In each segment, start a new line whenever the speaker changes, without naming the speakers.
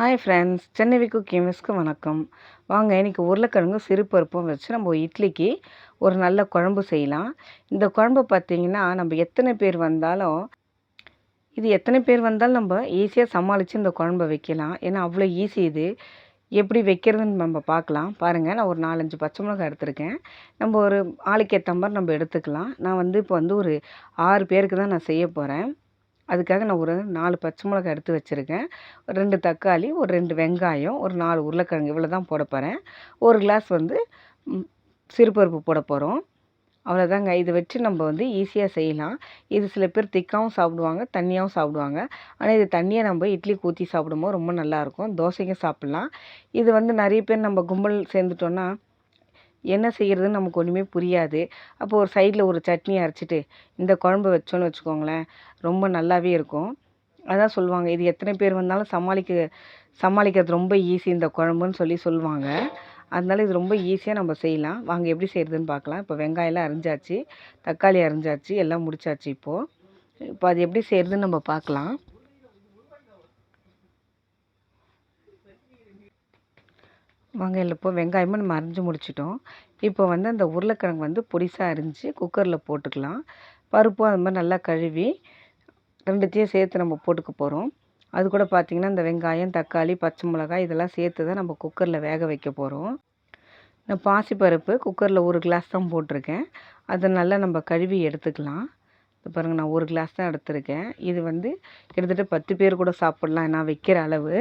Hi friends Chennai விக்கு கேமஸ்க்கு வணக்கம். வாங்க இன்றைக்கி உருளைக்கிழங்கு சிறுபருப்பும் வச்சு நம்ம இட்லிக்கு ஒரு நல்ல குழம்பு செய்யலாம். இந்த குழம்பு பார்த்திங்கன்னா நம்ம எத்தனை பேர் வந்தாலும் இது எத்தனை பேர் வந்தாலும் நம்ம ஈஸியாக சமாளித்து இந்த குழம்பை வைக்கலாம். ஏன்னா அவ்வளோ ஈஸி இது. எப்படி வைக்கிறதுன்னு நம்ம பார்க்கலாம். பாருங்கள் நான் ஒரு நாலஞ்சு பச்சை மிளகாய் எடுத்திருக்கேன். நம்ம ஒரு ஆளுக்கு ஏற்ற மாதிரி நம்ம எடுத்துக்கலாம். நான் வந்து இப்போ வந்து ஒரு ஆறு பேருக்கு தான் நான் செய்ய போகிறேன் அதுக்காக நான் ஒரு நாலு பச்சை மிளகா எடுத்து வச்சுருக்கேன். ரெண்டு தக்காளி ஒரு ரெண்டு வெங்காயம் ஒரு நாலு உருளைக்கிழங்கு இவ்வளோ தான் போட போகிறேன் ஒரு கிளாஸ் வந்து சிறுபருப்பு போட போகிறோம் அவ்வளோதாங்க இதை வச்சு நம்ம வந்து ஈஸியாக செய்யலாம். இது சில பேர் திக்காகவும் சாப்பிடுவாங்க தண்ணியாகவும் சாப்பிடுவாங்க. ஆனால் இது தண்ணியை நம்ம இட்லி ஊற்றி சாப்பிடும்போது ரொம்ப நல்லாயிருக்கும் தோசைக்கும் சாப்பிட்லாம். இது வந்து நிறைய பேர் நம்ம கும்பல் சேர்ந்துட்டோன்னா என்ன செய்கிறதுன்னு நமக்கு ஒன்றுமே புரியாது. அப்போ ஒரு சைடில் ஒரு சட்னி அரைச்சிட்டு இந்த குழம்பு வச்சோன்னு வச்சுக்கோங்களேன் ரொம்ப நல்லாவே இருக்கும். அதான் சொல்லுவாங்க இது எத்தனை பேர் வந்தாலும் சமாளிக்க சமாளிக்கிறது ரொம்ப ஈஸி இந்த குழம்புன்னு சொல்லி சொல்லுவாங்க. அதனால இது ரொம்ப ஈஸியாக நம்ம செய்யலாம். வாங்க எப்படி செய்கிறதுன்னு பார்க்கலாம். இப்போ வெங்காயம்லாம் அரிஞ்சாச்சு தக்காளி அரிஞ்சாச்சு எல்லாம் முடிச்சாச்சு இப்போது இப்போ அது எப்படி செய்கிறதுன்னு நம்ம பார்க்கலாம். வாங்க இப்போ வெங்காயமும் நம்ம அரிஞ்சு முடிச்சிட்டோம். இப்போ வந்து அந்த உருளைக்கிழங்கு வந்து பொடிசாக அரிஞ்சு குக்கரில் போட்டுக்கலாம். பருப்பும் அது மாதிரி நல்லா கழுவி ரெண்டுத்தையும் சேர்த்து நம்ம போட்டுக்க போகிறோம் அது கூட பார்த்திங்கன்னா இந்த வெங்காயம் தக்காளி பச்சை மிளகாய் இதெல்லாம் சேர்த்து தான் நம்ம குக்கரில் வேக வைக்க போகிறோம் நான் பாசிப்பருப்பு குக்கரில் ஒரு கிளாஸ் தான் போட்டிருக்கேன். அதை நல்லா நம்ம கழுவி எடுத்துக்கலாம். இப்போ பாருங்கள் நான் ஒரு கிளாஸ் தான் எடுத்திருக்கேன். இது வந்து கிட்டத்தட்ட பத்து பேர் கூட சாப்பிட்லாம். நான் வைக்கிற அளவு.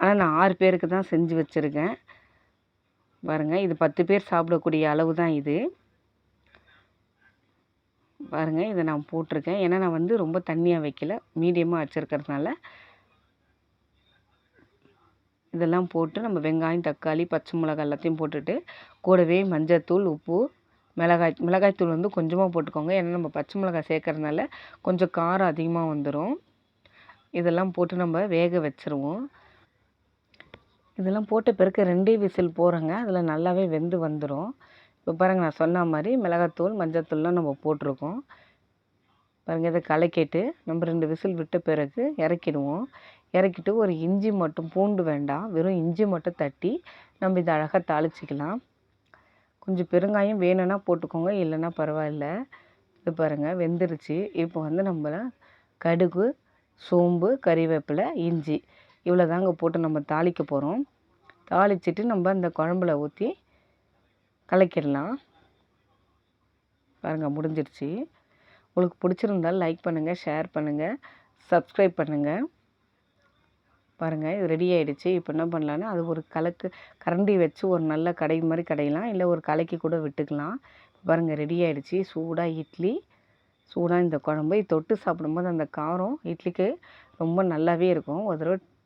ஆனால் நான் ஆறு பேருக்கு தான் செஞ்சு வச்சுருக்கேன். பாருங்கள் இது பத்து பேர் சாப்பிடக்கூடிய அளவு தான் இது. பாருங்கள் இதை நான் போட்டிருக்கேன். ஏன்னா நான் வந்து ரொம்ப தண்ணியாக வைக்கல. மீடியமாக வச்சுருக்கிறதுனால. இதெல்லாம் போட்டு நம்ம வெங்காயம் தக்காளி பச்சை மிளகாய் எல்லாத்தையும் போட்டுட்டு கூடவே மஞ்சத்தூள் உப்பு மிளகாய் மிளகாய்த்தூள் வந்து கொஞ்சமாக போட்டுக்கோங்க. ஏன்னா நம்ம பச்சை மிளகாய் சேர்க்கறதுனால கொஞ்சம் காரம் அதிகமாக வந்துடும் இதெல்லாம் போட்டு நம்ம வேக வச்சுருவோம். இதெல்லாம் போட்ட பிறகு ரெண்டே விசில் போகிறோங்க அதில் நல்லாவே வெந்து வந்துடும் இப்போ பாருங்கள் நான் சொன்ன மாதிரி மிளகாத்தூள் மஞ்சத்தூள்லாம் நம்ம போட்டிருக்கோம். பாருங்கள் இதை கலக்கிட்டு நம்ம ரெண்டு விசில் விட்ட பிறகு இறக்கிடுவோம். இறக்கிட்டு ஒரு இஞ்சி மட்டும் பூண்டு வேண்டாம். வெறும் இஞ்சி மட்டும் தட்டி நம்ம இதை அழகாக தாளிச்சிக்கலாம். கொஞ்சம் பெருங்காயம் வேணும்னா போட்டுக்கோங்க இல்லைன்னா பரவாயில்ல. இது பாருங்கள் வெந்துருச்சு. இப்போ வந்து நம்ம கடுகு சோம்பு கறிவேப்பிலை இஞ்சி இவ்வளோ தாங்க போட்டு நம்ம தாளிக்க போகிறோம் தாளிச்சிட்டு நம்ம அந்த குழம்புல ஊற்றி கலக்கிடலாம். பாருங்கள் முடிஞ்சிடுச்சு உங்களுக்கு பிடிச்சிருந்தால் லைக் பண்ணுங்கள் ஷேர் பண்ணுங்கள் சப்ஸ்கிரைப் பண்ணுங்கள் பாருங்கள் இது ரெடி ஆகிடுச்சு இப்போ என்ன பண்ணலான்னா அது ஒரு கலக்கு கரண்டி வச்சு ஒரு நல்ல கடை மாதிரி கடையலாம். இல்லை ஒரு கலக்கி கூட விட்டுக்கலாம். பாருங்கள் ரெடி ஆகிடுச்சு சூடாக இட்லி சூடாக இந்த குழம்பு. தொட்டு சாப்பிடும்போது அந்த காரம் இட்லிக்கு ரொம்ப நல்லாவே இருக்கும். ஒரு தடவை